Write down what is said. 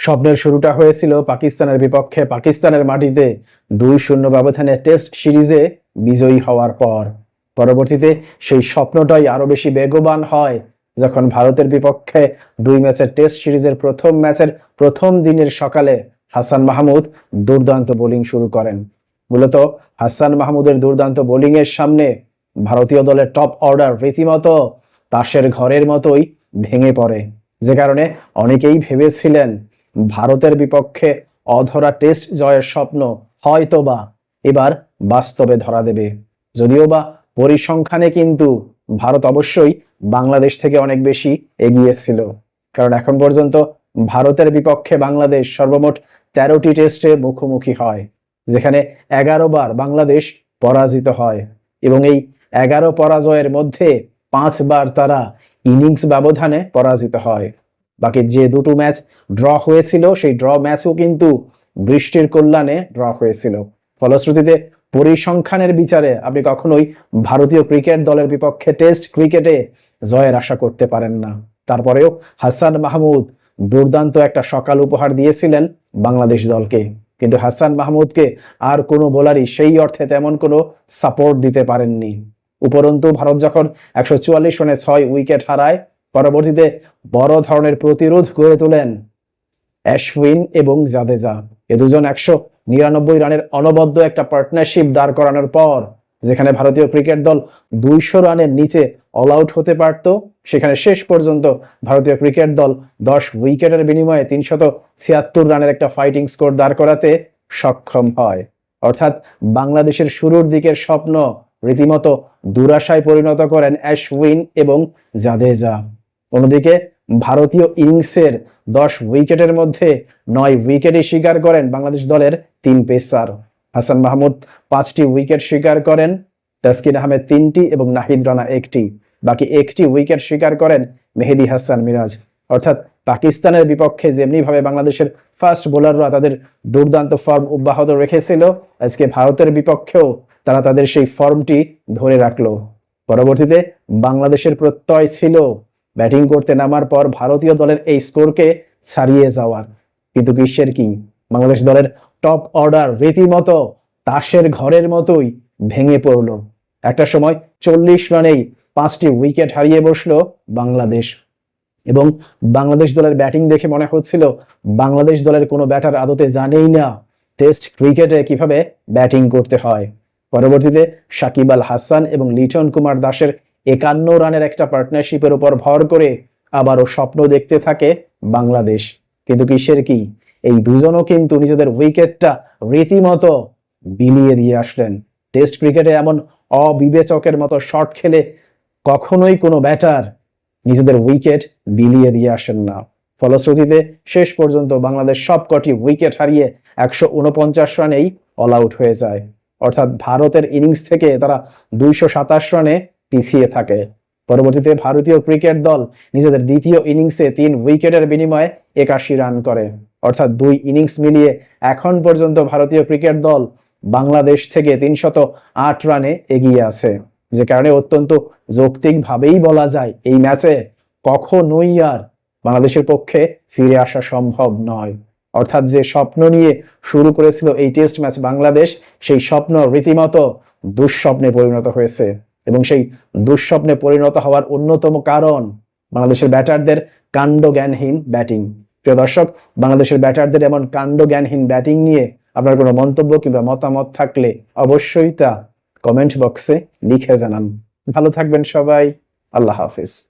স্বপ্নের শুরুটা হয়েছিল পাকিস্তানের বিপক্ষে। পাকিস্তানের মাটিতে দুই শূন্য ব্যবধানে টেস্ট সিরিজে বিজয়ী হওয়ার পর। পরবর্তীতে সেই স্বপ্নটাই আরও বেশি বেগবান হয় যখন ভারতের বিপক্ষে দুই ম্যাচের টেস্ট সিরিজের প্রথম ম্যাচের প্রথম দিনের সকালে হাসান মাহমুদ দুর্দান্ত বোলিং শুরু করেন। মূলত হাসান মাহমুদের দুর্দান্ত বোলিংয়ের সামনে ভারতীয় দলের টপ অর্ডার রীতিমতো তাসের ঘরের মতোই ভেঙে পড়ে। যে কারণে অনেকেই ভেবেছিলেন ভারতের বিপক্ষে অধরা টেস্ট জয়ের স্বপ্ন হয়তোবা এবার বাস্তবে ধরা দেবে। যদিও বা পরিসংখ্যানে কিন্তু ভারত অবশ্যই বাংলাদেশ থেকে অনেক বেশি এগিয়ে ছিল। কারণ এখন পর্যন্ত ভারতের বিপক্ষে বাংলাদেশ সর্বমোট তেরোটি টেস্টে মুখোমুখি হয়, যেখানে এগারো বার বাংলাদেশ পরাজিত হয় এবং এই এগারো পরাজয়ের মধ্যে পাঁচবার তারা ইনিংস ব্যবধানে পরাজিত হয়। বাকি যে দুটো ম্যাচ ড্র হয়েছিল, সেই ড্র ম্যাচও কিন্তু বৃষ্টির কল্যাণে ড্র হয়েছিল। ফলশ্রুতিতে পরিসংখ্যানের বিচারে আপনি কখনোই ভারতীয় ক্রিকেট দলের বিপক্ষে টেস্ট ক্রিকেটে জয়ের আশা করতে পারেন না। তারপরেও হাসান মাহমুদ দুর্দান্ত একটা সকাল উপহার দিয়েছিলেন বাংলাদেশ দলকে। কিন্তু হাসান মাহমুদকে আর কোনো বোলারই সেই অর্থে তেমন কোনো সাপোর্ট দিতে পারেননি। উপরন্তু ভারত যখন একশো চুয়াল্লিশ রানে ছয় উইকেট হারায় পরবর্তীতে বড় ধরনের প্রতিরোধ গড়ে তোলেন অ্যাশউইন এবং জাদেজা। এ দুজন একশো নিরানব্বই রানের অনবদ্য একটা পার্টনারশিপ দাঁড় করানোর পর, যেখানে ভারতীয় ক্রিকেট দল দুইশো রানের নিচে অল আউট হতে পারত, সেখানে শেষ পর্যন্ত ভারতীয় ক্রিকেট দল দশ উইকেটের বিনিময়ে তিনশত ছিয়াত্তর রানের একটা ফাইটিং স্কোর দাঁড় করাতে সক্ষম হয়। অর্থাৎ বাংলাদেশের শুরুর দিকের স্বপ্ন রীতিমতো দুরাশায় পরিণত করেন অ্যাশউইন এবং জাদেজা। অন্যদিকে ভারতীয় ইনিংসের দশ উইকেটের মধ্যে নয় উইকেটই শিকার করেন বাংলাদেশ দলের তিন পেসার। হাসান মাহমুদ পাঁচটি উইকেট শিকার করেন, তাসকিন আহমেদ তিনটি এবং নাহিদ রানা একটি। বাকি একটি উইকেট শিকার করেন মেহেদি হাসান মিরাজ। অর্থাৎ পাকিস্তানের বিপক্ষে যেমনিভাবে বাংলাদেশের ফার্স্ট বোলাররা তাদের দুর্দান্ত ফর্ম অব্যাহত রেখেছিল, আজকে ভারতের বিপক্ষেও তারা তাদের সেই ফর্মটি ধরে রাখল। পরবর্তীতে বাংলাদেশের প্রত্যয় ছিল ব্যাটিং করতে নামার পর ভারতীয় দলের এই স্কোরকে ছাড়িয়ে যাওয়ার। কিন্তু গ্রীষ্মের কি? বাংলাদেশ দলের টপ অর্ডার রীতিমতো তাসের ঘরের মতোই ভেঙে পড়ল। একটা সময় চল্লিশ রানেই পাঁচটি উইকেট হারিয়ে বসল বাংলাদেশ। এবং বাংলাদেশ দলের ব্যাটিং দেখে মনে হচ্ছিল, বাংলাদেশ দলের কোনো ব্যাটার আদতে জানেই না টেস্ট ক্রিকেটে কীভাবে ব্যাটিং করতে হয়। পরবর্তীতে সাকিব আল হাসান এবং লিটন কুমার দাসের একান্ন রানের একটা পার্টনারশিপের উপর ভর করে আবারও স্বপ্ন দেখতে থাকে বাংলাদেশ। কিন্তু কিসের কি? এই দুজনও কিন্তু নিজেদের উইকেটটা রীতিমতো বিলিয়ে দিয়ে আসলেন। টেস্ট ক্রিকেটে এমন অবিবেচকের মতো শট খেলে কখনোই কোনো ব্যাটার নিজেদের উইকেট বিলিয়ে দিয়ে আসেন না। ফলশ্রুতিতে শেষ পর্যন্ত বাংলাদেশ সবকটি উইকেট হারিয়ে একশো উনপঞ্চাশ রানেই অল আউট হয়ে যায়। অর্থাৎ ভারতের ইনিংস থেকে তারা দুইশো সাতাশ রানে পিছিয়ে থাকে। পরবর্তীতে ভারতীয় ক্রিকেট দল নিজেদের দ্বিতীয় ইনিংসে তিন উইকেটের বিনিময়ে একাশি রান করে। অর্থাৎ দুই ইনিংস মিলিয়ে এখন পর্যন্ত ভারতীয় ক্রিকেট দল বাংলাদেশ থেকে তিনশত আট রানে এগিয়ে আছে, যে কারণে অত্যন্ত যৌক্তিকভাবেই বলা যায় এই ম্যাচে কখনোই আর বাংলাদেশের পক্ষে ফিরে আসা সম্ভব নয়। অর্থাৎ যে স্বপ্ন নিয়ে শুরু করেছিল এই টেস্ট ম্যাচ বাংলাদেশ, সেই স্বপ্ন রীতিমতো দুঃস্বপ্নে পরিণত হয়েছে। এবং সেই দুঃস্বপ্নে পরিণত হওয়ার অন্যতম কারণ বাংলাদেশের ব্যাটারদের কাণ্ড জ্ঞানহীন ব্যাটিং। প্রিয় দর্শক, বাংলাদেশের ব্যাটারদের এমন কাণ্ড জ্ঞানহীন ব্যাটিং নিয়ে আপনার কোনো মন্তব্য কিংবা মতামত থাকলে অবশ্যই তা কমেন্ট বক্সে লিখে জানান। ভালো থাকবেন সবাই। আল্লাহ হাফিজ।